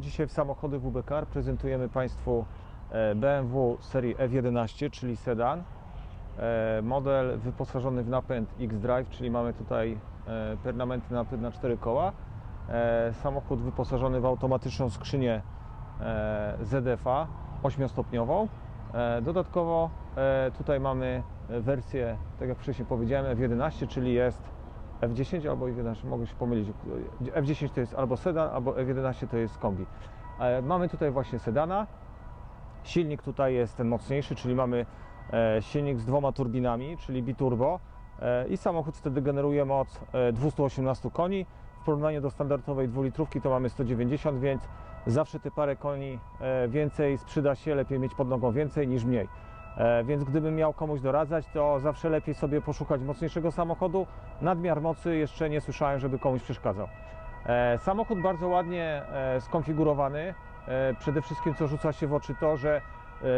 Dzisiaj w samochody WBK. Prezentujemy Państwu e, BMW serii F11, czyli sedan. E, Model wyposażony w napęd X-Drive, czyli mamy tutaj e, permanentny napęd na 4 koła. Samochód wyposażony w automatyczną skrzynię ZFA 8-stopniową. E, Dodatkowo tutaj mamy wersję, tak jak wcześniej powiedziałem, F11, czyli jest F10 albo F11, mogę się pomylić. F10 to jest albo sedan, albo F11 to jest kombi. E, Mamy tutaj właśnie sedana. Silnik tutaj jest ten mocniejszy, czyli mamy e, silnik z dwoma turbinami, czyli biturbo e, i samochód wtedy generuje moc e, 218 koni. W porównaniu do standardowej dwulitrówki to mamy 190, więc zawsze te parę koni więcej sprzyda się, lepiej mieć pod nogą więcej niż mniej. E, Więc gdybym miał komuś doradzać, to zawsze lepiej sobie poszukać mocniejszego samochodu. Nadmiar mocy jeszcze nie słyszałem, żeby komuś przeszkadzał. E, Samochód bardzo ładnie e, skonfigurowany. Przede wszystkim co rzuca się w oczy to, że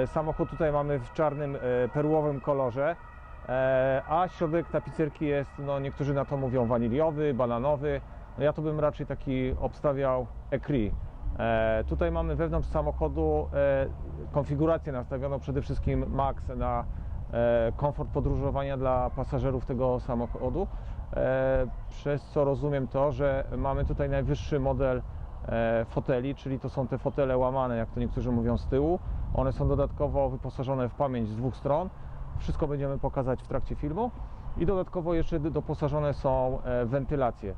samochód tutaj mamy w czarnym perłowym kolorze, a środek tapicerki jest, no niektórzy na to mówią waniliowy, bananowy. No ja to bym raczej taki obstawiał ecri. E, tutaj mamy wewnątrz samochodu konfigurację nastawioną przede wszystkim max na e, komfort podróżowania dla pasażerów tego samochodu, e, przez co rozumiem to, że mamy tutaj najwyższy model e, foteli, czyli to są te fotele łamane, jak to niektórzy mówią z tyłu. One są dodatkowo wyposażone w pamięć z dwóch stron. Wszystko będziemy pokazać w trakcie filmu. I dodatkowo jeszcze doposażone są wentylacje.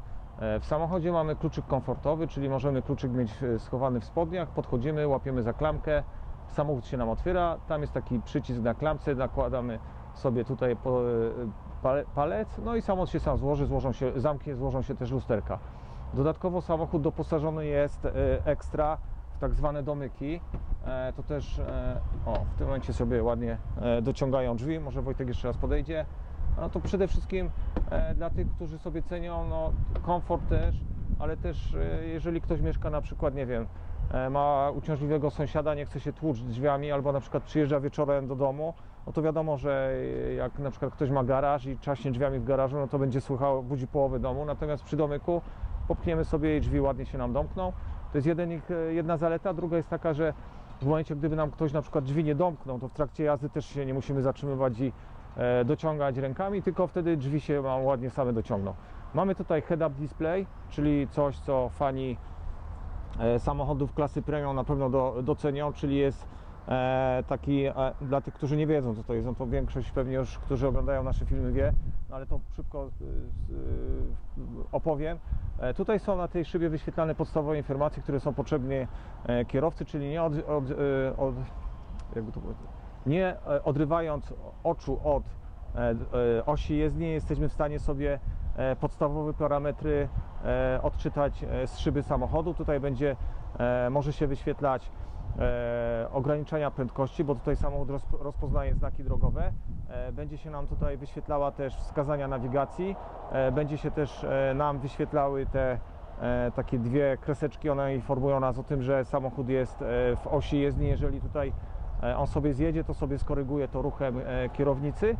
W samochodzie mamy kluczyk komfortowy, czyli możemy kluczyk mieć schowany w spodniach, podchodzimy, łapiemy za klamkę, samochód się nam otwiera, tam jest taki przycisk na klamce, nakładamy sobie tutaj e, pale- palec, no i samochód się sam złoży, złożą się, zamknie, złożą się też lusterka. Dodatkowo samochód doposażony jest e, ekstra w tak zwane domyki. E, To też, o, w tym momencie sobie ładnie dociągają drzwi, może Wojtek jeszcze raz podejdzie. No to przede wszystkim dla tych, którzy sobie cenią no, komfort też, ale też jeżeli ktoś mieszka na przykład, nie wiem, ma uciążliwego sąsiada, nie chce się tłuc drzwiami, albo na przykład przyjeżdża wieczorem do domu, no to wiadomo, że e, jak na przykład ktoś ma garaż i czaśnie drzwiami w garażu, no to będzie słuchał, budzi połowę domu, natomiast przy domyku popchniemy sobie i drzwi ładnie się nam domkną. To jest jeden, e, jedna zaleta, druga jest taka, że w momencie, gdyby nam ktoś na przykład drzwi nie domknął, to w trakcie jazdy też się nie musimy zatrzymywać i e, dociągać rękami, tylko wtedy drzwi się ładnie same dociągną. Mamy tutaj head-up display, czyli coś, co fani e, samochodów klasy premium na pewno do, docenią, czyli jest e, taki, e, dla tych, którzy nie wiedzą co to jest, no to większość pewnie już, którzy oglądają nasze filmy wie, no ale to szybko e, e, opowiem. E, tutaj są na tej szybie wyświetlane podstawowe informacje, które są potrzebne e, kierowcy, czyli nie od, od, e, od jakby to nie e, odrywając oczu od e, e, osi jezdni, jesteśmy w stanie sobie e, podstawowe parametry e, odczytać e, z szyby samochodu. Tutaj będzie, e, może się wyświetlać e, ograniczenia prędkości, bo tutaj samochód rozp- rozpoznaje znaki drogowe. E, Będzie się nam tutaj wyświetlała też wskazania nawigacji. E, Będzie się też e, nam wyświetlały te e, takie dwie kreseczki, one informują nas o tym, że samochód jest e, w osi jezdni. Jeżeli tutaj e, on sobie zjedzie, to sobie skoryguje to ruchem e, kierownicy.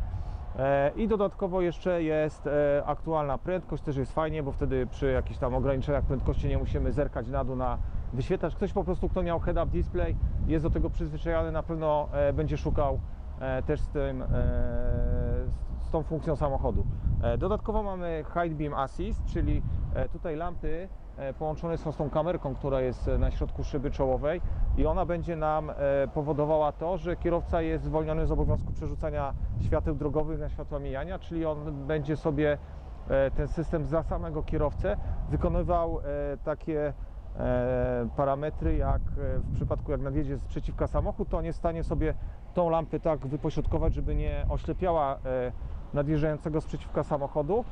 E, I dodatkowo jeszcze jest e, aktualna prędkość, też jest fajnie, bo wtedy przy jakichś tam ograniczeniach prędkości nie musimy zerkać na dół na wyświetlacz. Ktoś po prostu, kto miał head-up display, jest do tego przyzwyczajony, na pewno e, będzie szukał też z tym, z- tą funkcją samochodu. Dodatkowo mamy High Beam Assist, czyli tutaj lampy e, połączone są z tą kamerką, która jest e, na środku szyby czołowej i ona będzie nam e, powodowała to, że kierowca jest zwolniony z obowiązku przerzucania świateł drogowych na światła mijania, czyli on będzie sobie ten system za samego kierowcę wykonywał takie parametry, jak w przypadku jak nadjedzie z przeciwka samochód, to on jest w stanie sobie tą lampę tak wypośrodkować, żeby nie oślepiała nadjeżdżającego z przeciwka samochodu,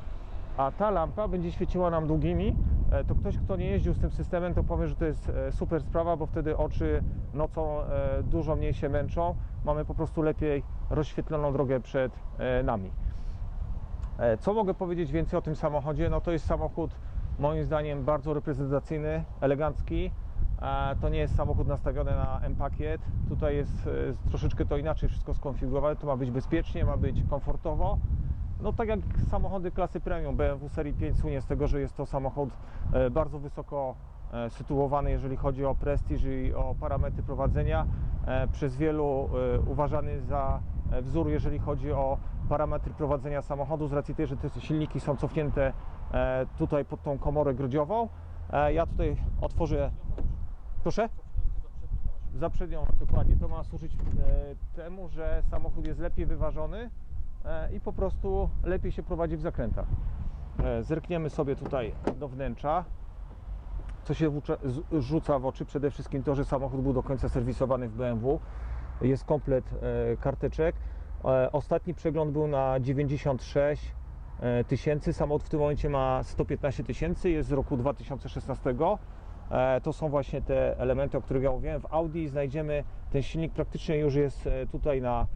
a ta lampa będzie świeciła nam długimi, e, to ktoś, kto nie jeździł z tym systemem, to powie, że to jest e, super sprawa, bo wtedy oczy nocą e, dużo mniej się męczą, mamy po prostu lepiej rozświetloną drogę przed nami. Co mogę powiedzieć więcej o tym samochodzie? No to jest samochód moim zdaniem bardzo reprezentacyjny, elegancki. To nie jest samochód nastawiony na M-pakiet. Tutaj jest troszeczkę to inaczej wszystko skonfigurowane. To ma być bezpiecznie, ma być komfortowo. No tak jak samochody klasy premium BMW serii 5 słynie z tego, że jest to samochód e, bardzo wysoko e, sytuowany, jeżeli chodzi o prestiż i o parametry prowadzenia. E, Przez wielu uważany za wzór, jeżeli chodzi o parametry prowadzenia samochodu, z racji tej, że te silniki są cofnięte tutaj pod tą komorę grodziową. E, Ja tutaj otworzę. Proszę? Za przednią, dokładnie. To ma służyć temu, że samochód jest lepiej wyważony i po prostu lepiej się prowadzi w zakrętach. E, Zerkniemy sobie tutaj do wnętrza. Co się rzuca w oczy? Przede wszystkim to, że samochód był do końca serwisowany w BMW. Jest komplet e, karteczek. E, Ostatni przegląd był na 96 e, tysięcy. Samochód w tym momencie ma 115 tysięcy, jest z roku 2016. E, To są właśnie te elementy, o których ja mówiłem. W Audi znajdziemy ten silnik praktycznie już jest e, tutaj na e,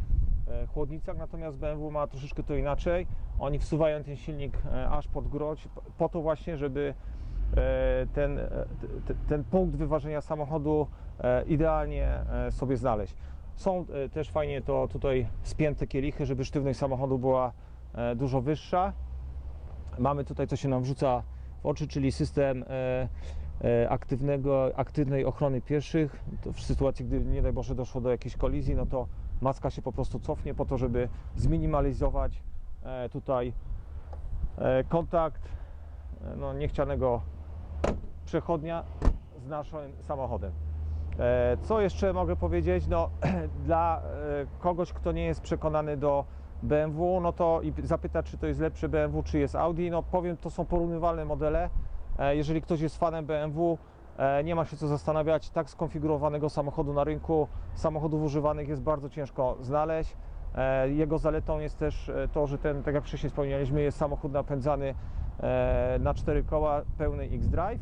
chłodnicach, natomiast BMW ma troszeczkę to inaczej. Oni wsuwają ten silnik e, aż pod groć, po to właśnie, żeby e, ten, e, ten punkt wyważenia samochodu e, idealnie e, sobie znaleźć. Są e, też fajnie to tutaj spięte kielichy, żeby sztywność samochodu była e, dużo wyższa. Mamy tutaj, co się nam wrzuca w oczy, czyli system e, e, aktywnego, aktywnej ochrony pieszych. To w sytuacji, gdy nie daj Boże doszło do jakiejś kolizji, no to maska się po prostu cofnie po to, żeby zminimalizować e, tutaj e, kontakt e, no, niechcianego przechodnia z naszym samochodem. Co jeszcze mogę powiedzieć? No, dla kogoś, kto nie jest przekonany do BMW, no to i zapyta, czy to jest lepsze BMW, czy jest Audi, no powiem, to są porównywalne modele. Jeżeli ktoś jest fanem BMW, nie ma się co zastanawiać, tak skonfigurowanego samochodu na rynku, samochodów używanych jest bardzo ciężko znaleźć. E, Jego zaletą jest też e, to, że ten, tak jak wcześniej wspomnieliśmy, jest samochód napędzany e, na cztery koła, pełny X-Drive.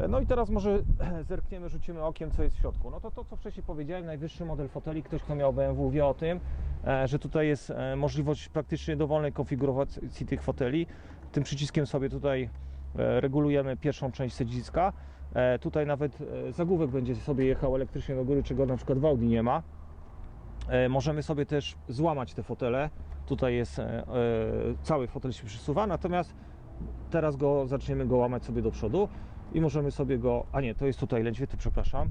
E, No i teraz może zerkniemy, rzucimy okiem, co jest w środku. No to to, co wcześniej powiedziałem, najwyższy model foteli, ktoś, kto miał BMW wie o tym, e, że tutaj jest e, możliwość praktycznie dowolnej konfiguracji tych foteli. Tym przyciskiem sobie tutaj e, regulujemy pierwszą część siedziska. E, Tutaj nawet e, zagłówek będzie sobie jechał elektrycznie do góry, czego na przykład w Audi nie ma. E, Możemy sobie też złamać te fotele. Tutaj jest e, e, cały fotel się przesuwa, natomiast teraz go zaczniemy go łamać sobie do przodu i możemy sobie go, a nie, to jest tutaj lędźwiety, przepraszam,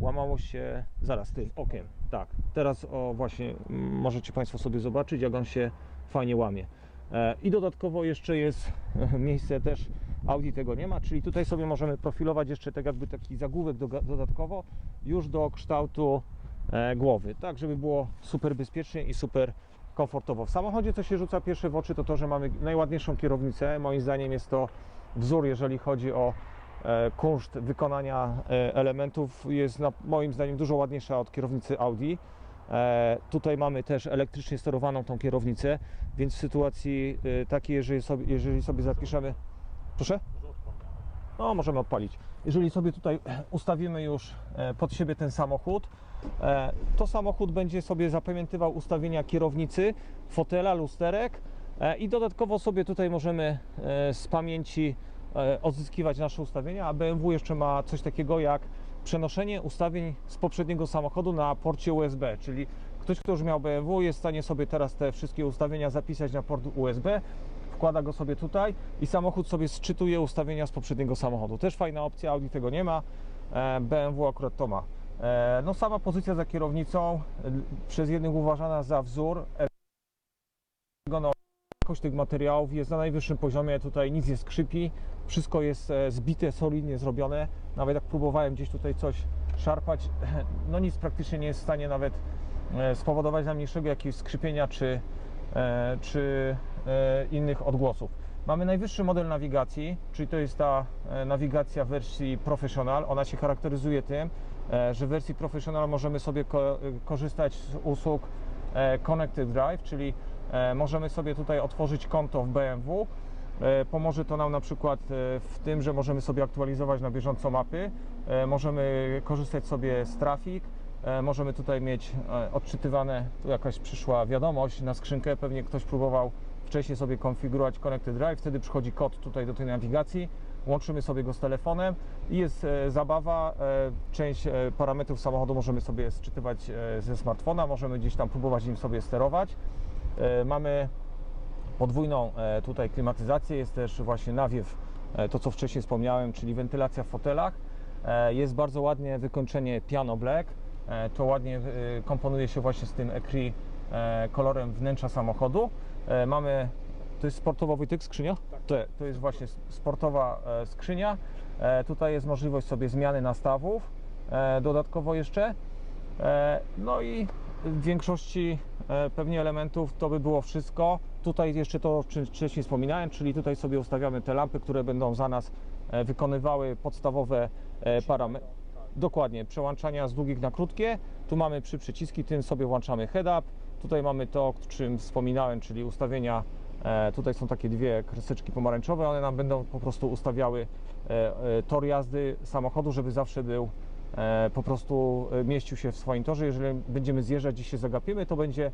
łamało się zaraz tym okiem, tak, teraz o właśnie możecie Państwo sobie zobaczyć jak on się fajnie łamie e, i dodatkowo jeszcze jest miejsce też, Audi tego nie ma, czyli tutaj sobie możemy profilować jeszcze tak jakby taki zagłówek do, dodatkowo już do kształtu e, głowy, tak żeby było super bezpiecznie i super komfortowo. W samochodzie co się rzuca pierwsze w oczy to to, że mamy najładniejszą kierownicę, moim zdaniem jest to wzór, jeżeli chodzi o e, kunszt wykonania e, elementów jest na, moim zdaniem dużo ładniejsza od kierownicy Audi. E, Tutaj mamy też elektrycznie sterowaną tą kierownicę, więc w sytuacji e, takiej, jeżeli sobie, jeżeli sobie zapiszemy... Proszę? No, możemy odpalić. Jeżeli sobie tutaj ustawimy już e, pod siebie ten samochód, e, to samochód będzie sobie zapamiętywał ustawienia kierownicy, fotela, lusterek e, i dodatkowo sobie tutaj możemy z pamięci odzyskiwać nasze ustawienia, a BMW jeszcze ma coś takiego jak przenoszenie ustawień z poprzedniego samochodu na porcie USB, czyli ktoś, kto już miał BMW jest w stanie sobie teraz te wszystkie ustawienia zapisać na port USB, wkłada go sobie tutaj i samochód sobie sczytuje ustawienia z poprzedniego samochodu. Też fajna opcja, Audi tego nie ma, e, BMW akurat to ma. E, No sama pozycja za kierownicą, e, przez jednych uważana za wzór, no, jakość tych materiałów jest na najwyższym poziomie, tutaj nic nie skrzypi, wszystko jest e, zbite, solidnie zrobione, nawet jak próbowałem gdzieś tutaj coś szarpać, no nic praktycznie nie jest w stanie nawet e, spowodować najmniejszego jakiegoś skrzypienia czy, e, czy e, innych odgłosów. Mamy najwyższy model nawigacji, czyli to jest ta e, nawigacja w wersji Professional. Ona się charakteryzuje tym, e, że w wersji Professional możemy sobie ko- korzystać z usług e, Connected Drive, czyli e, możemy sobie tutaj otworzyć konto w BMW. E, Pomoże to nam na przykład e, w tym, że możemy sobie aktualizować na bieżąco mapy, e, możemy korzystać sobie z trafik, e, możemy tutaj mieć e, odczytywane, tu jakaś przyszła wiadomość na skrzynkę, pewnie ktoś próbował wcześniej sobie konfigurować Connected Drive, wtedy przychodzi kod tutaj do tej nawigacji, łączymy sobie go z telefonem i jest e, zabawa, e, część e, parametrów samochodu możemy sobie sczytywać ze smartfona, możemy gdzieś tam próbować nim sobie sterować. Mamy podwójną tutaj klimatyzację, jest też właśnie nawiew, to co wcześniej wspomniałem, czyli wentylacja w fotelach. Jest bardzo ładnie wykończenie piano black. To ładnie komponuje się właśnie z tym ecri kolorem wnętrza samochodu. E, Mamy, to jest sportowa Wojtek skrzynia? To, to jest właśnie sportowa e, skrzynia. E, Tutaj jest możliwość sobie zmiany nastawów e, dodatkowo jeszcze. E, No i w większości e, pewnie elementów to by było wszystko. Tutaj jeszcze to, o czym wcześniej wspominałem, czyli tutaj sobie ustawiamy te lampy, które będą za nas e, wykonywały podstawowe e, parametry. Dokładnie, przełączania z długich na krótkie. Tu mamy trzy przyciski, tym sobie włączamy head-up. Tutaj mamy to, o czym wspominałem, czyli ustawienia. E, tutaj są takie dwie kreseczki pomarańczowe, one nam będą po prostu ustawiały e, e, tor jazdy samochodu, żeby zawsze był po prostu mieścił się w swoim torze. Jeżeli będziemy zjeżdżać, gdzieś się zagapimy, to będzie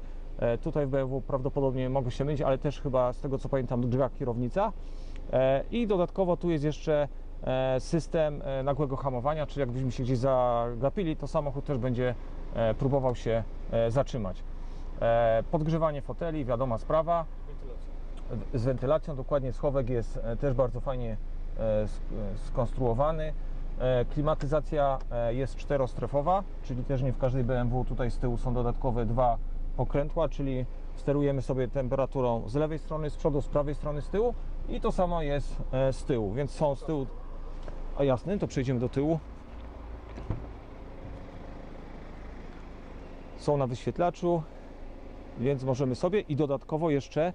tutaj w BMW prawdopodobnie mogę się mylić, ale też chyba z tego co pamiętam druga kierownica. I dodatkowo tu jest jeszcze system nagłego hamowania, czyli jakbyśmy się gdzieś zagapili, to samochód też będzie próbował się zatrzymać. E, Podgrzewanie foteli, wiadoma sprawa. Z wentylacją, dokładnie schowek jest e, też bardzo fajnie e, sk- skonstruowany. Klimatyzacja jest czterostrefowa, czyli też nie w każdej BMW tutaj z tyłu są dodatkowe dwa pokrętła, czyli sterujemy sobie temperaturą z lewej strony, z przodu, z prawej strony, z tyłu i to samo jest z tyłu, więc są z tyłu. A jasne, to przejdziemy do tyłu. Są na wyświetlaczu, więc możemy sobie i dodatkowo jeszcze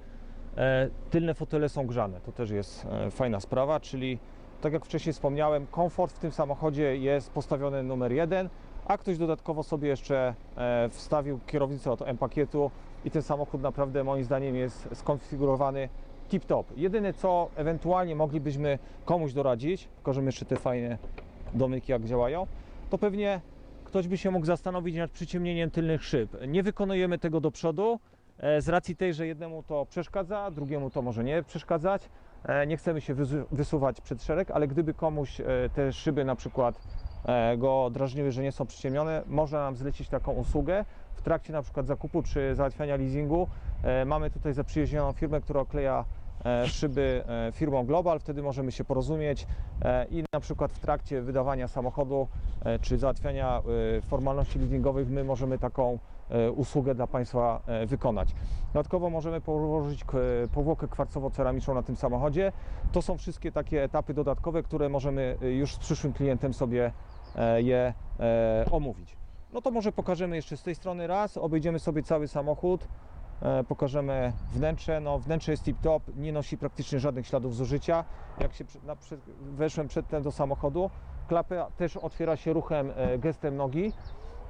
e, tylne fotele są grzane. To też jest e, fajna sprawa, czyli tak jak wcześniej wspomniałem, komfort w tym samochodzie jest postawiony numer jeden, a ktoś dodatkowo sobie jeszcze e, wstawił kierownicę od M-pakietu i ten samochód naprawdę moim zdaniem jest skonfigurowany tip-top. Jedyne co ewentualnie moglibyśmy komuś doradzić, pokażemy jeszcze te fajne domyki jak działają, to pewnie ktoś by się mógł zastanowić nad przyciemnieniem tylnych szyb. Nie wykonujemy tego do przodu, e, z racji tej, że jednemu to przeszkadza, drugiemu to może nie przeszkadzać. E, Nie chcemy się wysuwać przed szereg, ale gdyby komuś e, te szyby na przykład go drażniły, że nie są przyciemnione, można nam zlecić taką usługę. W trakcie na przykład zakupu czy załatwiania leasingu mamy tutaj zaprzyjaźnioną firmę, która okleja szyby e, firmą Global, wtedy możemy się porozumieć e, i na przykład w trakcie wydawania samochodu e, czy załatwiania e, formalności leasingowych my możemy taką e, usługę dla Państwa e, wykonać. Dodatkowo możemy położyć powłokę kwarcowo-ceramiczną na tym samochodzie. To są wszystkie takie etapy dodatkowe, które możemy e, już z przyszłym klientem sobie e, je e, omówić. No to może pokażemy jeszcze z tej strony raz, obejdziemy sobie cały samochód, e, pokażemy wnętrze. No wnętrze jest tip-top, nie nosi praktycznie żadnych śladów zużycia. Jak się na, przed, weszłem przedtem do samochodu, klapę też otwiera się ruchem, e, gestem nogi.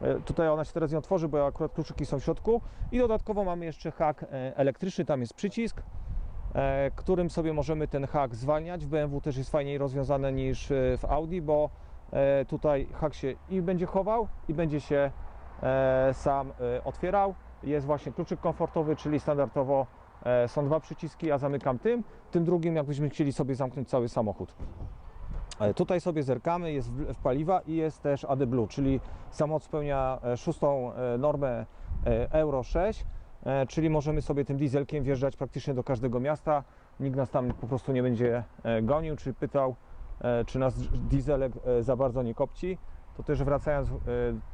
E, Tutaj ona się teraz nie otworzy, bo akurat kluczyki są w środku. I dodatkowo mamy jeszcze hak e, elektryczny, tam jest przycisk, e, którym sobie możemy ten hak zwalniać. W BMW też jest fajniej rozwiązane niż e, w Audi, bo e, tutaj hak się i będzie chował, i będzie się e, sam e, otwierał. Jest właśnie kluczyk komfortowy, czyli standardowo e, są dwa przyciski, ja zamykam tym, tym drugim jakbyśmy chcieli sobie zamknąć cały samochód. E, Tutaj sobie zerkamy, jest w paliwa i jest też AD Blue, czyli samochód spełnia e, szóstą normę Euro 6, e, czyli możemy sobie tym dieselkiem wjeżdżać praktycznie do każdego miasta. Nikt nas tam po prostu nie będzie gonił, czy pytał, czy nas dieselek za bardzo nie kopci. To też wracając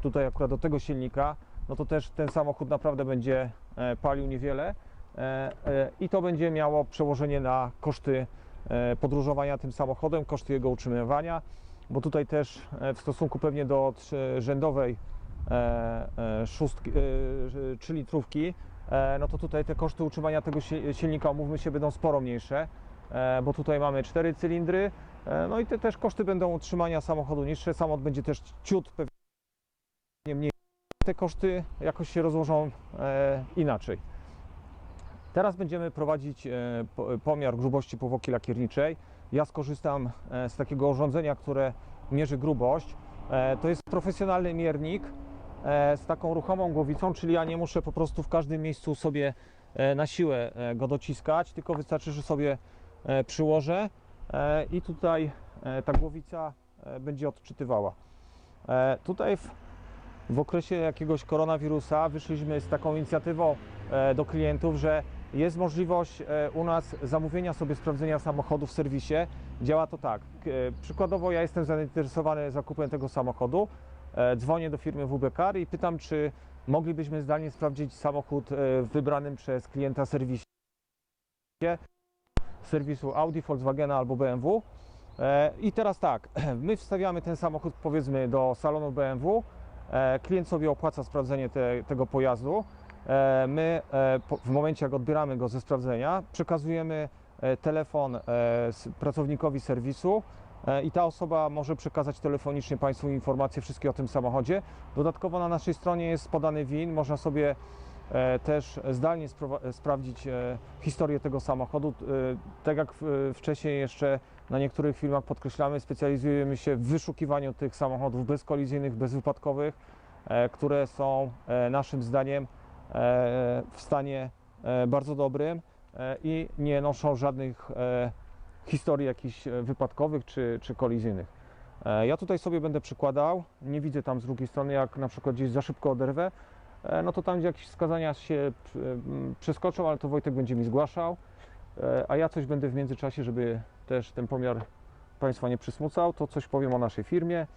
tutaj akurat do tego silnika, no to też ten samochód naprawdę będzie e, palił niewiele e, e, i to będzie miało przełożenie na koszty podróżowania tym samochodem, koszty jego utrzymywania, bo tutaj też w stosunku pewnie do rzędowej szóstki, 3 litrówki, no to tutaj te koszty utrzymania tego si- silnika, umówmy się, będą sporo mniejsze, bo tutaj mamy 4 cylindry, no i te też koszty będą utrzymania samochodu niższe, samochód będzie też ciut pewnie mniej. Te koszty jakoś się rozłożą e, inaczej. Teraz będziemy prowadzić e, po- pomiar grubości powłoki lakierniczej. Ja skorzystam e, z takiego urządzenia, które mierzy grubość. To jest profesjonalny miernik z taką ruchomą głowicą, czyli ja nie muszę po prostu w każdym miejscu sobie na siłę go dociskać, tylko wystarczy, że sobie przyłożę i tutaj ta głowica będzie odczytywała. Tutaj w okresie jakiegoś koronawirusa wyszliśmy z taką inicjatywą e, do klientów, że jest możliwość e, u nas zamówienia sobie sprawdzenia samochodu w serwisie. Działa to tak. E, Przykładowo ja jestem zainteresowany zakupem tego samochodu. Dzwonię do firmy WB Car i pytam, czy moglibyśmy zdalnie sprawdzić samochód w wybranym przez klienta serwisie serwisu Audi, Volkswagena albo BMW. I teraz tak, my wstawiamy ten samochód powiedzmy do salonu BMW. E, Klient sobie opłaca sprawdzenie te, tego pojazdu. E, My e, w momencie jak odbieramy go ze sprawdzenia, przekazujemy telefon pracownikowi serwisu i ta osoba może przekazać telefonicznie Państwu informacje wszystkie o tym samochodzie. Dodatkowo na naszej stronie jest podany WIN, można sobie też zdalnie sprawdzić historię tego samochodu. Tak jak wcześniej jeszcze na niektórych filmach podkreślamy, specjalizujemy się w wyszukiwaniu tych samochodów bezkolizyjnych, bezwypadkowych, e, które są e, naszym zdaniem e, w stanie bardzo dobrym i nie noszą żadnych historii jakichś wypadkowych czy, czy kolizyjnych. Ja tutaj sobie będę przykładał, nie widzę tam z drugiej strony, jak na przykład gdzieś za szybko oderwę, no to tam gdzie jakieś wskazania się przeskoczą, ale to Wojtek będzie mi zgłaszał, a ja coś będę w międzyczasie, żeby też ten pomiar Państwa nie przysmucał, to coś powiem o naszej firmie.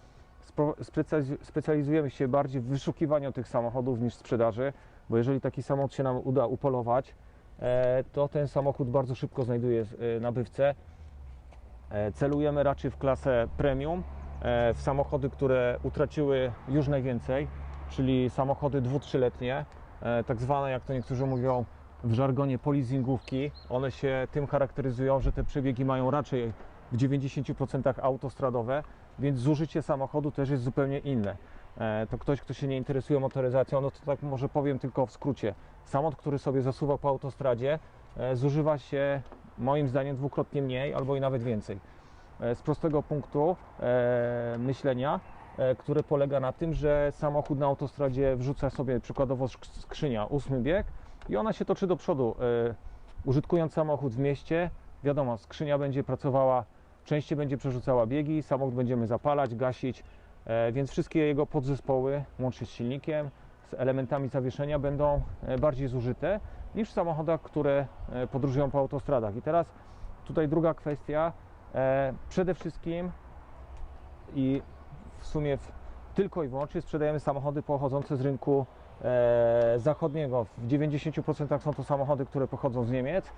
Specjalizujemy się bardziej w wyszukiwaniu tych samochodów niż sprzedaży, bo jeżeli taki samochód się nam uda upolować, e, to ten samochód bardzo szybko znajduje e, nabywcę. E, Celujemy raczej w klasę premium, w samochody, które utraciły już najwięcej, czyli samochody dwu-trzyletnie, tak zwane, jak to niektórzy mówią w żargonie, polizingówki. One się tym charakteryzują, że te przebiegi mają raczej w 90% autostradowe, więc zużycie samochodu też jest zupełnie inne. E, To ktoś, kto się nie interesuje motoryzacją, no to tak może powiem tylko w skrócie. Samochód, który sobie zasuwa po autostradzie, e, zużywa się moim zdaniem dwukrotnie mniej albo i nawet więcej. E, Z prostego punktu myślenia, które polega na tym, że samochód na autostradzie wrzuca sobie przykładowo sk- skrzynia ósmy bieg i ona się toczy do przodu. E, Użytkując samochód w mieście, wiadomo, skrzynia będzie pracowała, częściej będzie przerzucała biegi, samochód będziemy zapalać, gasić, e, więc wszystkie jego podzespoły, łącznie z silnikiem, z elementami zawieszenia, będą e, bardziej zużyte niż w samochodach, które podróżują po autostradach. I teraz tutaj druga kwestia. Przede wszystkim i w sumie tylko i wyłącznie sprzedajemy samochody pochodzące z rynku zachodniego. W 90% są to samochody, które pochodzą z Niemiec.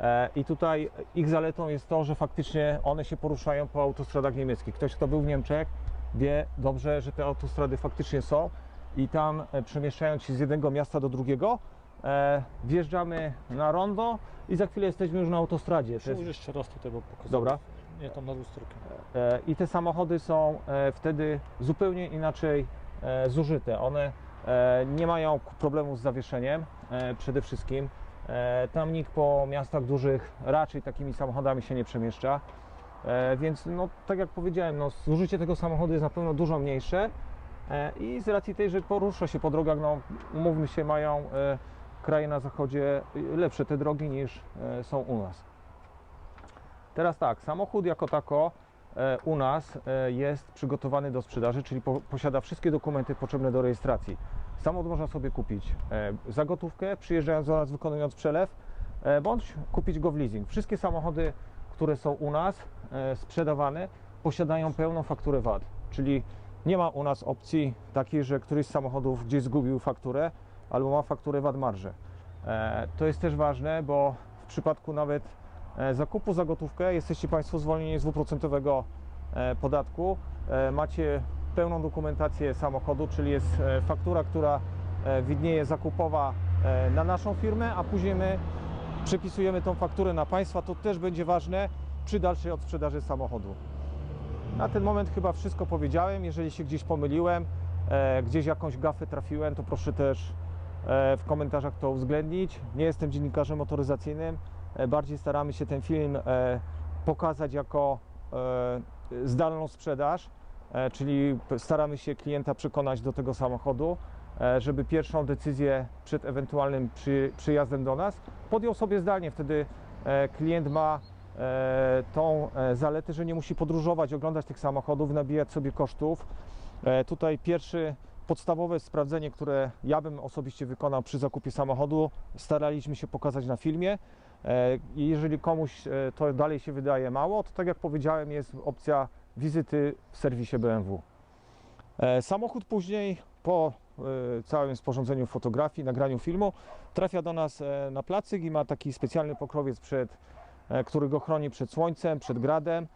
E, I tutaj ich zaletą jest to, że faktycznie one się poruszają po autostradach niemieckich. Ktoś, kto był w Niemczech, wie dobrze, że te autostrady faktycznie są i tam e, przemieszczając się z jednego miasta do drugiego, e, wjeżdżamy na rondo i za chwilę jesteśmy już na autostradzie. Przyłóż jeszcze raz tutaj, bo pokazuję. dobra. Nie, tam nad lusterkiem. E, I te samochody są e, wtedy zupełnie inaczej e, zużyte. One e, nie mają problemu z zawieszeniem e, przede wszystkim. E, Tam nikt po miastach dużych raczej takimi samochodami się nie przemieszcza. E, Więc no, tak jak powiedziałem, no, zużycie tego samochodu jest na pewno dużo mniejsze E, i z racji tej, że porusza się po drogach, no umówmy się, mają e, kraje na zachodzie e, lepsze te drogi niż e, są u nas. Teraz tak, samochód jako tako e, u nas e, jest przygotowany do sprzedaży, czyli po, posiada wszystkie dokumenty potrzebne do rejestracji. Samochód można sobie kupić e, za gotówkę, przyjeżdżając do nas, wykonując przelew, e, bądź kupić go w leasing. Wszystkie samochody, które są u nas e, sprzedawane, posiadają pełną fakturę VAT, czyli nie ma u nas opcji takiej, że któryś z samochodów gdzieś zgubił fakturę albo ma fakturę VAT marży. E, To jest też ważne, bo w przypadku nawet e, zakupu za gotówkę jesteście Państwo zwolnieni z dwuprocentowego e, podatku. E, Macie pełną dokumentację samochodu, czyli jest e, faktura, która e, widnieje zakupowa e, na naszą firmę, a później my przepisujemy tą fakturę na Państwa. To też będzie ważne przy dalszej odsprzedaży samochodu. Na ten moment chyba wszystko powiedziałem. Jeżeli się gdzieś pomyliłem, e, gdzieś jakąś gafę trafiłem, to proszę też e, w komentarzach to uwzględnić. Nie jestem dziennikarzem motoryzacyjnym. E, bardziej staramy się ten film e, pokazać jako e, zdalną sprzedaż, czyli staramy się klienta przekonać do tego samochodu, żeby pierwszą decyzję przed ewentualnym przy, przyjazdem do nas podjął sobie zdalnie. Wtedy klient ma tą zaletę, że nie musi podróżować, oglądać tych samochodów, nabijać sobie kosztów. Tutaj pierwszy podstawowe sprawdzenie, które ja bym osobiście wykonał przy zakupie samochodu, staraliśmy się pokazać na filmie. E, jeżeli komuś e, to dalej się wydaje mało, to tak jak powiedziałem, jest opcja wizyty w serwisie BMW. E, Samochód później po całym sporządzeniu fotografii, nagraniu filmu trafia do nas na placyk i ma taki specjalny pokrowiec, przed, który go chroni przed słońcem, przed gradem.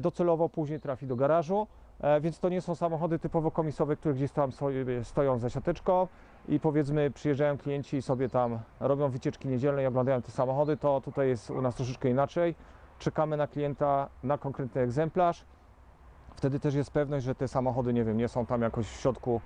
Docelowo później trafi do garażu, więc to nie są samochody typowo komisowe, które gdzieś tam stoją za siateczką i powiedzmy przyjeżdżają klienci i sobie tam robią wycieczki niedzielne i oglądają te samochody, to tutaj jest u nas troszeczkę inaczej. Czekamy na klienta na konkretny egzemplarz. Wtedy też jest pewność, że te samochody, nie wiem, nie są tam jakoś w środku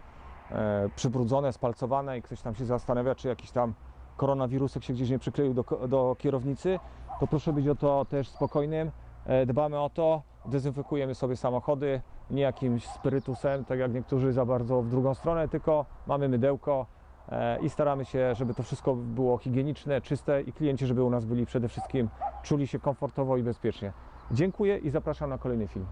e, przybrudzone, spalcowane i ktoś tam się zastanawia, czy jakiś tam koronawirusek się gdzieś nie przykleił do, do kierownicy, to proszę być o to też spokojnym. E, dbamy o to, dezynfekujemy sobie samochody, nie jakimś spirytusem, tak jak niektórzy za bardzo w drugą stronę, tylko mamy mydełko e, i staramy się, żeby to wszystko było higieniczne, czyste i klienci, żeby u nas byli przede wszystkim czuli się komfortowo i bezpiecznie. Dziękuję i zapraszam na kolejny film.